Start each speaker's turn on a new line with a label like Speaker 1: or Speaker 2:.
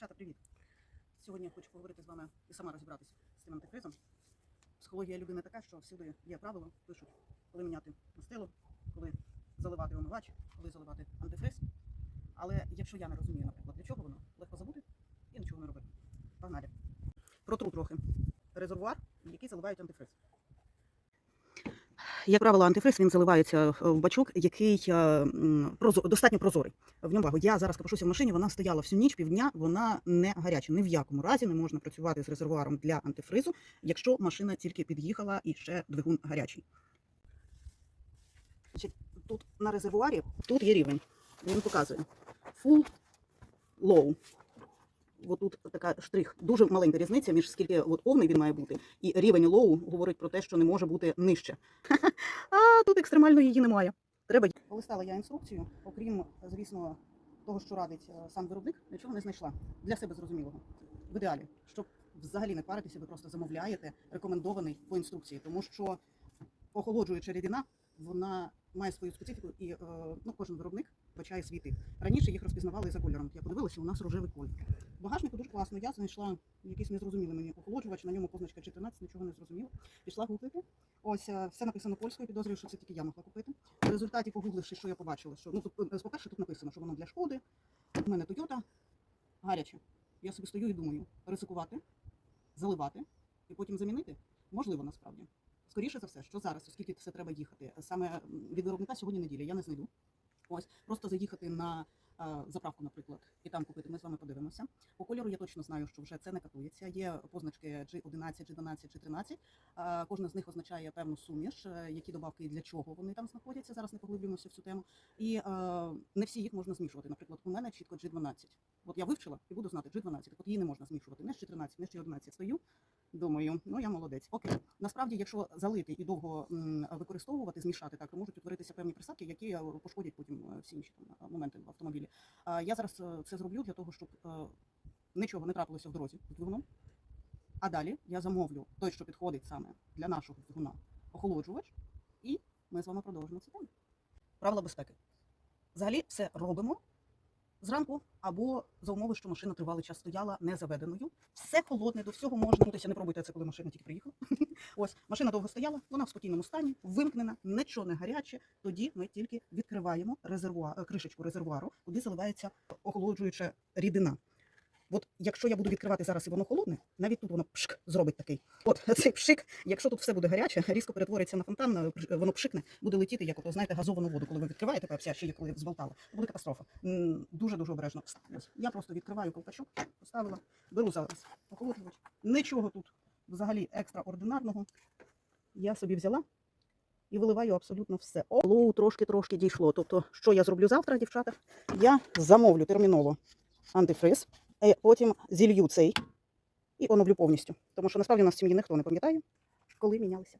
Speaker 1: Дівчата, привіт! Сьогодні я хочу поговорити з вами і сама розібратися з цим антифризом. Психологія людини така, що всюди є правила, пишуть, коли міняти мастило, коли заливати омивач, коли заливати антифриз. Але якщо я не розумію, наприклад, для чого воно, легко забути і нічого не робити. Погнали. Протру трохи резервуар, в який заливають антифриз. Як правило, антифриз він заливається в бачок, який е, достатньо прозорий. В ньому я зараз копошуся в машині, вона стояла всю ніч, півдня, вона не гаряча. Ні в якому разі не можна працювати з резервуаром для антифризу, якщо машина тільки під'їхала і ще двигун гарячий. Тут на резервуарі тут є рівень. Він показує full, low. От тут така штрих. Дуже маленька різниця між скільки от повний він має бути, і рівень low говорить про те, що не може бути нижче. А тут екстремально її немає. Треба полистала я інструкцію, окрім, звісно, того, що радить е, сам виробник, нічого не знайшла для себе зрозумілого. В ідеалі, щоб взагалі не паритися, ви просто замовляєте рекомендований по інструкції, тому що охолоджуюча рідина, вона має свою специфіку, і е, ну, кожен виробник бачає свій тип. Раніше їх розпізнавали за кольором. Я подивилася, у нас рожевий колір. Багажнику дуже класно. Я знайшла якийсь незрозумілий мені охолоджувач, на ньому позначка 14, нічого не зрозуміло. Пішла гуглити. Ось е, все написано польською, підозрюю, що це тільки я могла купити. В результаті, погугливши, що я побачила, що ну е, по-перше, тут написано, що воно для шкоди. У мене Toyota гаряче. Я собі стою і думаю, ризикувати, заливати і потім замінити можливо насправді. Скоріше за все, що зараз, оскільки це треба їхати, саме від виробника сьогодні неділя, я не знайду. Ось просто заїхати на заправку, наприклад, і там купити. Ми з вами подивимося. По кольору я точно знаю, що вже це не катується. Є позначки G11, G12, G13. Е, Кожна з них означає певну суміш, е, які добавки і для чого вони там знаходяться. Зараз не поглиблюємося в цю тему. І е, не всі їх можна змішувати. Наприклад, у мене чітко G12. От я вивчила і буду знати G12. Так от її не можна змішувати. Не з G13, не з G11. Стою. Думаю, ну я молодець. Окей. Насправді, якщо залити і довго використовувати, змішати так, то можуть утворитися певні присадки, які е, пошкодять потім е, всі інші там е, моменти в автомобілі. Я зараз це зроблю для того, щоб нічого не трапилося в дорозі з двигуном. А далі я замовлю той, що підходить саме для нашого двигуна, охолоджувач, і ми з вами продовжимо цю тему. Правила безпеки. Взагалі все робимо зранку або за умови, що машина тривалий час стояла не заведеною. Все холодне, до всього можна. Тобто не пробуйте це, коли машина тільки приїхала. Ось машина довго стояла, вона в спокійному стані, вимкнена, нічого не гаряче. Тоді ми тільки відкриваємо резервуар, е, кришечку резервуару, куди заливається охолоджуюча рідина. От якщо я буду відкривати зараз і воно холодне, навіть тут воно пшик зробить такий. От цей пшик, якщо тут все буде гаряче, різко перетвориться на фонтан, е, воно пшикне, буде летіти, як ото, знаєте, газовану воду, коли ви відкриваєте, пепся, ще коли зболтала. Буде катастрофа. Дуже дуже обережно. Я просто відкриваю колпачок, поставила, беру зараз охолоджувач. Нічого тут взагалі екстраординарного. Я собі взяла і виливаю абсолютно все. О, лоу трошки-трошки дійшло. Тобто, що я зроблю завтра, дівчата? Я замовлю терміново антифриз, е, потім зілью цей і оновлю повністю. Тому що насправді у нас сім'ї ніхто не пам'ятає, коли мінялися.